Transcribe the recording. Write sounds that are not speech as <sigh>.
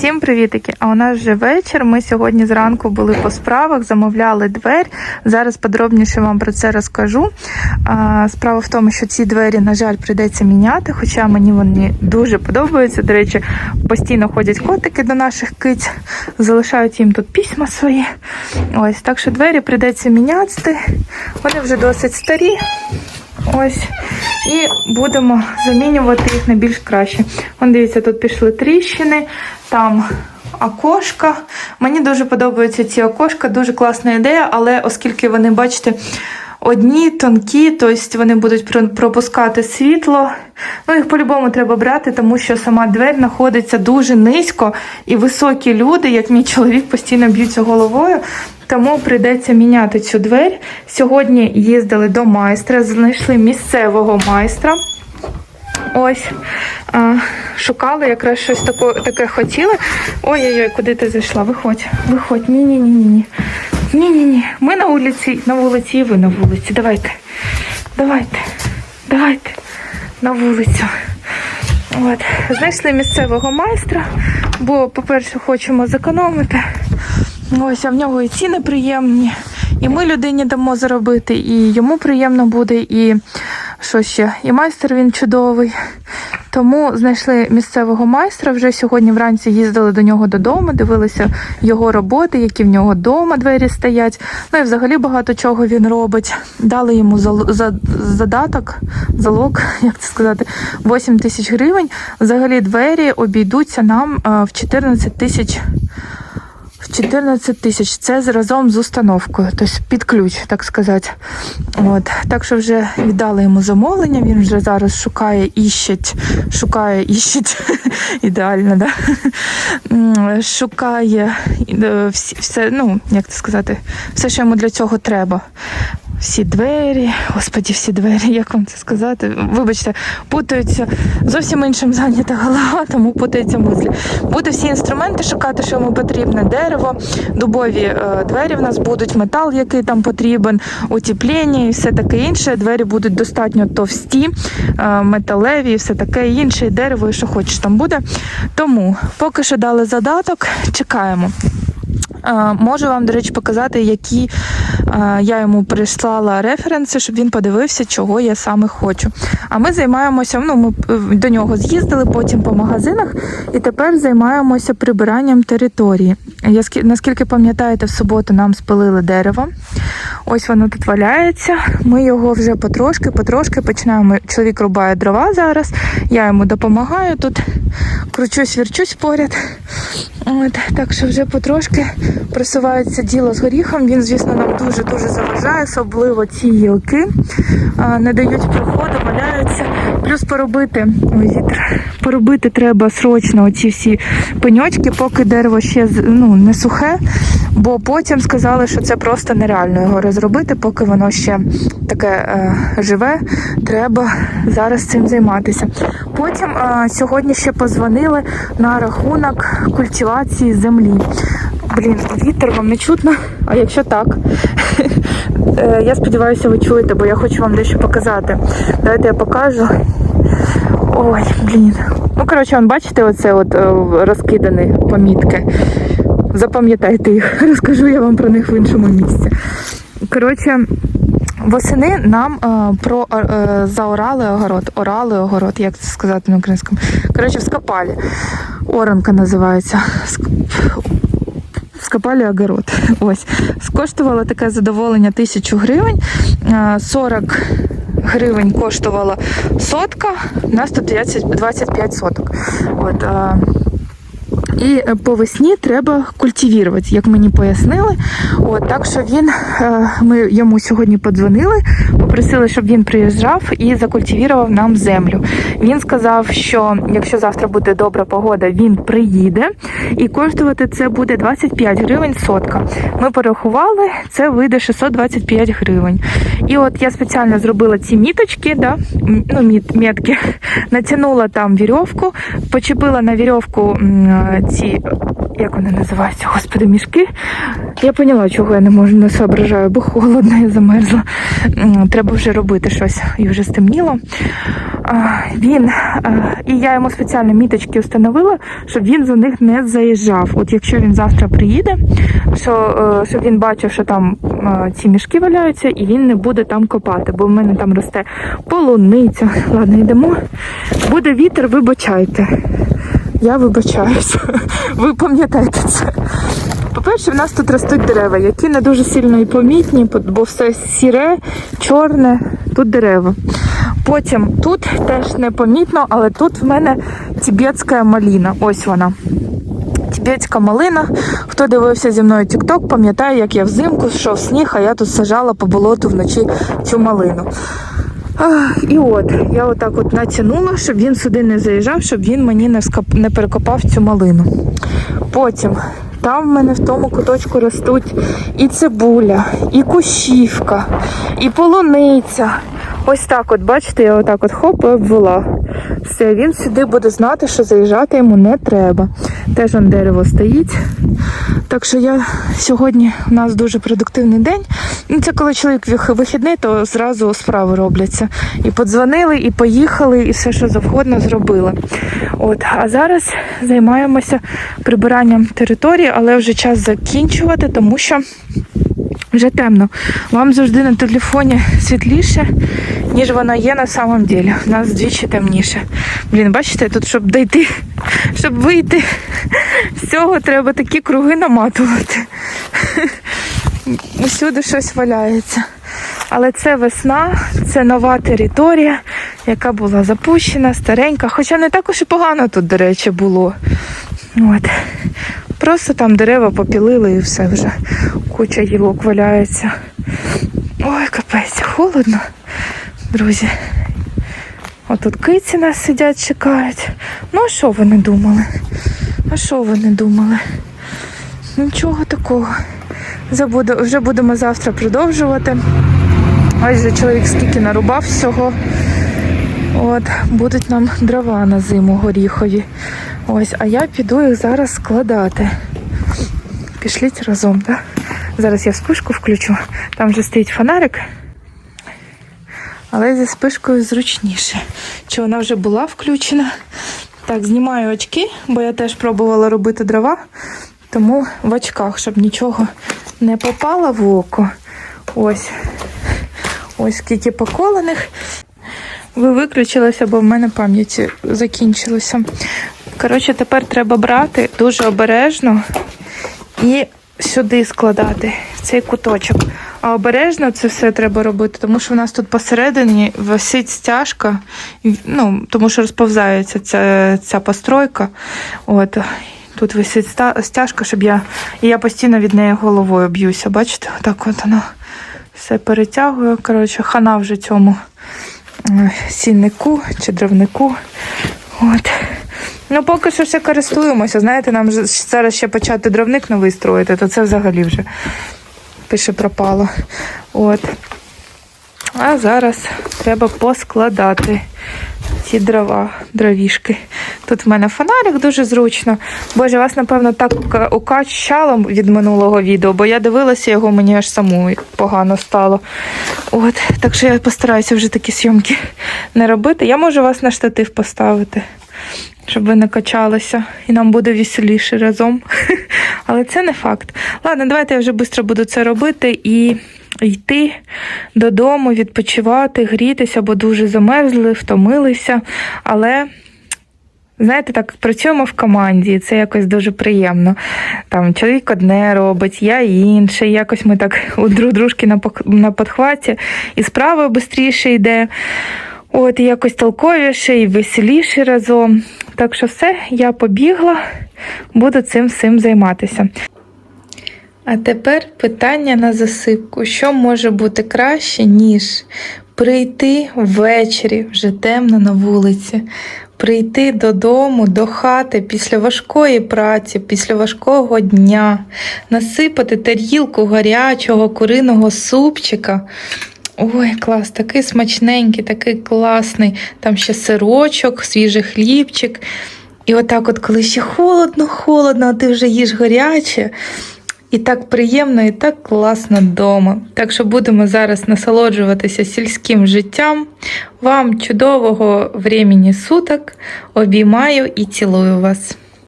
Всім привітики! А у нас вже вечір. Ми сьогодні зранку були по справах, замовляли двері. Зараз подробніше вам про це розкажу. Справа в тому, що ці двері, на жаль, прийдеться міняти, хоча мені вони дуже подобаються. До речі, постійно ходять котики до наших киць, залишають їм тут письма свої. Ось так що двері прийдеться міняти. Вони вже досить старі. Ось. І будемо замінювати їх на більш краще. Вон дивіться, тут пішли тріщини, там окошка. Мені дуже подобаються ці окошка, дуже класна ідея, але оскільки вони, бачите, одні тонкі, тобто вони будуть пропускати світло. Ну, їх по-любому треба брати, тому що сама двері знаходиться дуже низько, і високі люди, як мій чоловік, постійно б'ються головою. Тому прийдеться міняти цю двері. Сьогодні їздили до майстра, знайшли місцевого майстра. Ось шукали якраз щось тако, таке хотіли. Ой-ой-ой, куди ти зайшла? Виходь, виходь. Ні, ні, ні, ні, ні. Ні, ні, ні. Ми на вулиці, на вулиці, і ви на вулиці. Давайте. Давайте. Давайте. На вулицю. От. Знайшли місцевого майстра, бо, по-перше, хочемо зекономити. Ось, а в нього і ціни приємні. І ми людині дамо заробити, і йому приємно буде, і що ще? І майстер він чудовий. Тому знайшли місцевого майстра. Вже сьогодні вранці їздили до нього додому, дивилися його роботи, які в нього вдома двері стоять. Ну і взагалі багато чого він робить. Дали йому задаток, залог, <laughs> як це сказати, 8 тисяч гривень. Взагалі двері обійдуться нам е, в 14 тисяч. 14 тисяч це разом з установкою, тобто під ключ, так сказати. От. Так що вже віддали йому замовлення, він вже зараз шукає, іщить, шукає, іщить, <laughs> ідеально, да? Шукає е, все, ну, як це сказати, все, що йому для цього треба. Всі двері, господі, всі двері, <laughs> як вам це сказати? Вибачте, путаються зовсім іншим зайнята голова, <laughs> тому путаються мислі. Буде всі інструменти шукати, що йому потрібне. Дерево, дубові е, двері в нас будуть, метал, який там потрібен, утеплення і все таке інше. Двері будуть достатньо товсті, е, металеві, і все таке інше, і дерево, і що хочеш там буде. Тому поки що дали задаток, чекаємо. Можу вам, до речі, показати, які я йому прислала референси, щоб він подивився, чого я саме хочу. А ми займаємося. Ну, ми е, до нього з'їздили, потім по магазинах, і тепер займаємося прибиранням території. Я скі- наскільки пам'ятаєте, в суботу нам спилили дерево. Ось воно тут валяється. Ми його вже потрошки, потрошки починаємо. Чоловік рубає дрова зараз. Я йому допомагаю тут, кручусь, вірчусь поряд. От, так що вже потрошки просувається діло з горіхом. Він, звісно, нам дуже-дуже заважає, особливо ці гілки не дають проходу, валяються. Плюс поробити, ой, вітер, поробити треба срочно оці всі пеньочки, поки дерево ще ну, не сухе, бо потім сказали, що це просто нереально його розробити, поки воно ще таке е, живе. Треба зараз цим займатися. Потім е, сьогодні ще позвонили на рахунок культивації землі. Блін, вітер вам не чутно. А якщо так, <laughs> Е, я сподіваюся, ви чуєте, бо я хочу вам дещо показати. Давайте я покажу. Ой, блін. Ну, коротше, бачите, оце от е, розкидані помітки. Запам'ятайте їх, <laughs> розкажу я вам про них в іншому місці. Коротше, восени нам е, про е, заорали огород, орали огород, як це сказати на українському. Коротше, вскопали. Оранка називається. Ск- Скопали огород. <laughs> Ось. Скоштувало таке задоволення тисячу гривень. Е, 40 гривень коштувала сотка, у нас тут 20 25 соток. От, е, і е, по весні треба культивувати, як мені пояснили. От, так що він, е, ми йому сьогодні подзвонили, попросили, щоб він приїжджав і закультивував нам землю. Він сказав, що якщо завтра буде добра погода, він приїде і коштувати це буде 25 гривень сотка. Ми порахували, це вийде 625 гривень. І от я спеціально зробила ці міточки, да, ну, міт, метки, натягнула там вірьовку, почепила на вірьовку ці як вони називаються, господи, мішки. Я поняла, чого я не можу не соображаю, бо холодно, я замерзла. Треба вже робити щось, і вже стемніло. Він, і я йому спеціально міточки встановила, щоб він за них не заїжджав. От якщо він завтра приїде, що, е, щоб він бачив, що там е, ці мішки валяються, і він не буде там копати, бо в мене там росте полуниця. Ладно, йдемо. Буде вітер, вибачайте. Я вибачаюся. Ви пам'ятаєте це. По-перше, в нас тут ростуть дерева, які не дуже сильно і помітні, бо все сіре, чорне, тут дерева. Потім тут теж непомітно, але тут в мене тибетська маліна. Ось вона. Тибетська малина. Хто дивився зі мною TikTok, пам'ятає, як я взимку йшов сніг, а я тут сажала по болоту вночі цю малину. І от, я отак от натягнула, щоб він сюди не заїжджав, щоб він мені не, не перекопав цю малину. Потім там в мене в тому куточку ростуть і цибуля, і кущівка, і полуниця. Ось так от, бачите, я отак от хоп і обвела. Все, він сюди буде знати, що заїжджати йому не треба. Теж он дерево стоїть. Так що я сьогодні у нас дуже продуктивний день. Ну, це коли чоловік вихідний, то зразу справи робляться. І подзвонили, і поїхали, і все, що завгодно зробили. От, а зараз займаємося прибиранням території, але вже час закінчувати, тому що вже темно. Вам завжди на телефоні світліше, ніж вона є на самом ділі. У нас двічі темніше. Блін, бачите, тут, щоб дійти, щоб вийти з цього, треба такі круги наматувати. <laughs> Усюди щось валяється. Але це весна, це нова територія, яка була запущена, старенька. Хоча не так уж і погано тут, до речі, було. От. Просто там дерева попілили і все вже. Куча гілок валяється. Ой, капець, холодно, друзі. Отут киці нас сидять, чекають. Ну, а що вони думали? А що вони думали? Нічого такого. Забуду, вже будемо завтра продовжувати. Ось же чоловік скільки нарубав всього. От, будуть нам дрова на зиму горіхові. Ось, а я піду їх зараз складати. Пішліть разом, так? Зараз я спишку включу. Там вже стоїть фонарик. Але зі спишкою зручніше. Чи вона вже була включена? Так, знімаю очки, бо я теж пробувала робити дрова, тому в очках, щоб нічого не попало в око. Ось. Ось скільки поколених. Ви виключилися, бо в мене пам'ять закінчилася. Коротше, тепер треба брати дуже обережно і сюди складати, в цей куточок. А обережно це все треба робити, тому що в нас тут посередині висить стяжка, ну, тому що розповзається ця, ця постройка. От. Тут висить стяжка, щоб я. І я постійно від неї головою б'юся. Бачите, отак от воно все перетягує. Коротше, хана вже цьому сіннику чи дровнику. От. Ну, поки що ще користуємося. Знаєте, нам зараз ще почати дровник новий строїти, то це взагалі вже пише пропало. От. А зараз треба поскладати ці дрова, дровішки. Тут в мене фонарик дуже зручно. Боже, вас, напевно, так ука- укачало від минулого відео, бо я дивилася його, мені аж саму погано стало. От, так що я постараюся вже такі зйомки не робити. Я можу вас на штатив поставити, щоб ви не качалися, і нам буде веселіше разом. <laughs> Але це не факт. Ладно, давайте я вже швидко буду це робити і йти додому, відпочивати, грітися, бо дуже замерзли, втомилися. Але. Знаєте, так працюємо в команді, і це якось дуже приємно. Там чоловік одне робить, я інше. Якось ми так у дружки на на подхваті, і справа швидше йде. От, і якось толковіше і веселіше разом. Так що все, я побігла, буду цим всім займатися. А тепер питання на засипку: що може бути краще, ніж прийти ввечері, вже темно на вулиці, прийти додому, до хати після важкої праці, після важкого дня, насипати тарілку гарячого куриного супчика. Ой, клас, такий смачненький, такий класний. Там ще сирочок, свіжий хлібчик. І отак, от, коли ще холодно, холодно, а ти вже їш гаряче. І так приємно, і так класно вдома. Так що будемо зараз насолоджуватися сільським життям. Вам чудового времени суток. Обіймаю і цілую вас.